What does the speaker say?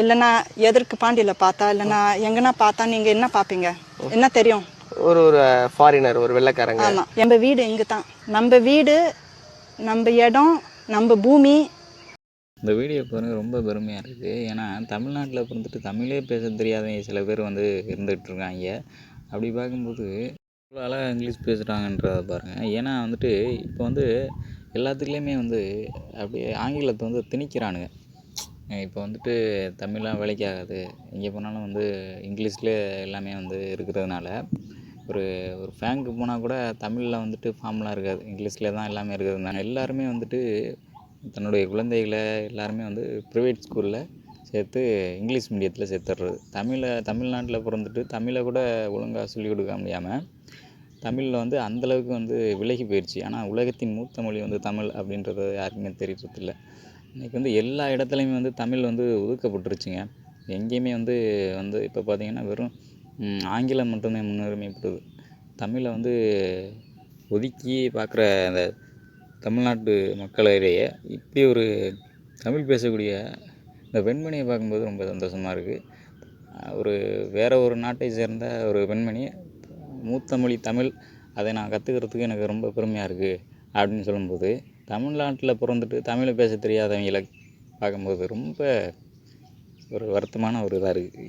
இல்லைன்னா எதற்கு பாண்டியில் பார்த்தா? இல்லைன்னா எங்கன்னா பார்த்தா? நீங்கள் என்ன பார்ப்பீங்க? என்ன தெரியும்? ஒரு ஒரு ஃபாரினர் ஒரு வெள்ளைக்காரங்க. ஆமாம் நம்ம வீடு இங்கே தான் நம்ம வீடு நம்ம இடம் நம்ம பூமி. இந்த வீடியோ பாருங்க ரொம்ப பெருமையாக இருக்குது ஏன்னா தமிழ்நாட்டில் பிறந்துட்டு தமிழே பேச தெரியாதவங்க சில பேர் வந்து இருந்துகிட்டு இருக்காங்க அப்படி பார்க்கும்போது இவ்வளோ அழகாக இங்கிலீஷ் பேசுகிறாங்கன்றத பாருங்கள் ஏன்னா வந்துட்டு இப்போ வந்து எல்லாத்துலேயுமே வந்து அப்படியே ஆங்கிலத்தை வந்து திணிக்கிறானுங்க. இப்போ வந்துட்டு தமிழ்லாம் வேலைக்கு ஆகாது எங்கே போனாலும் வந்து இங்கிலீஷ்லேயே எல்லாமே வந்து இருக்கிறதுனால ஒரு ஒரு பேங்க்கு போனால் கூட தமிழில் வந்துட்டு ஃபார்ம்லாம் இருக்காது. இங்கிலீஷில் தான் எல்லாமே இருக்கிறதுனால எல்லாருமே வந்துட்டு தன்னுடைய குழந்தைகளை எல்லாருமே வந்து ப்ரைவேட் ஸ்கூலில் சேர்த்து இங்கிலீஷ் மீடியத்தில் சேர்த்துடுறது. தமிழை தமிழ்நாட்டில் பிறந்துட்டு தமிழை கூட ஒழுங்காக சொல்லிக் கொடுக்க முடியாமல் தமிழில் வந்து அந்தளவுக்கு வந்து விலகி போயிடுச்சு ஆனால் உலகத்தின் மூத்த மொழி வந்து தமிழ் அப்படின்றது யாருக்குமே தெரியறதில்ல. இன்றைக்கி வந்து எல்லா இடத்துலையுமே வந்து தமிழ் வந்து ஒதுக்கப்பட்டுருச்சுங்க. எங்கேயுமே வந்து வந்து இப்போ பார்த்தீங்கன்னா வெறும் ஆங்கிலம் மட்டுமே முன்னுரிமைப்படுது. தமிழை வந்து ஒதுக்கி பார்க்குற அந்த தமிழ்நாட்டு மக்களிடையே இப்படி ஒரு தமிழ் பேசக்கூடிய இந்த பெண்மணியை பார்க்கும்போது ரொம்ப சந்தோஷமாக இருக்குது ஒரு வேற ஒரு நாட்டை சேர்ந்த ஒரு பெண்மணி மூத்த மொழி தமிழ் அதை நான் கற்றுக்கிறதுக்கு எனக்கு ரொம்ப பெருமையாக இருக்குது அப்படின்னு சொல்லும்போது தமிழ்நாட்டில் பிறந்துட்டு தமிழை பேச தெரியாதவங்களை பார்க்கும்போது ரொம்ப ஒரு வருத்தமான ஒரு இதாக இருக்குது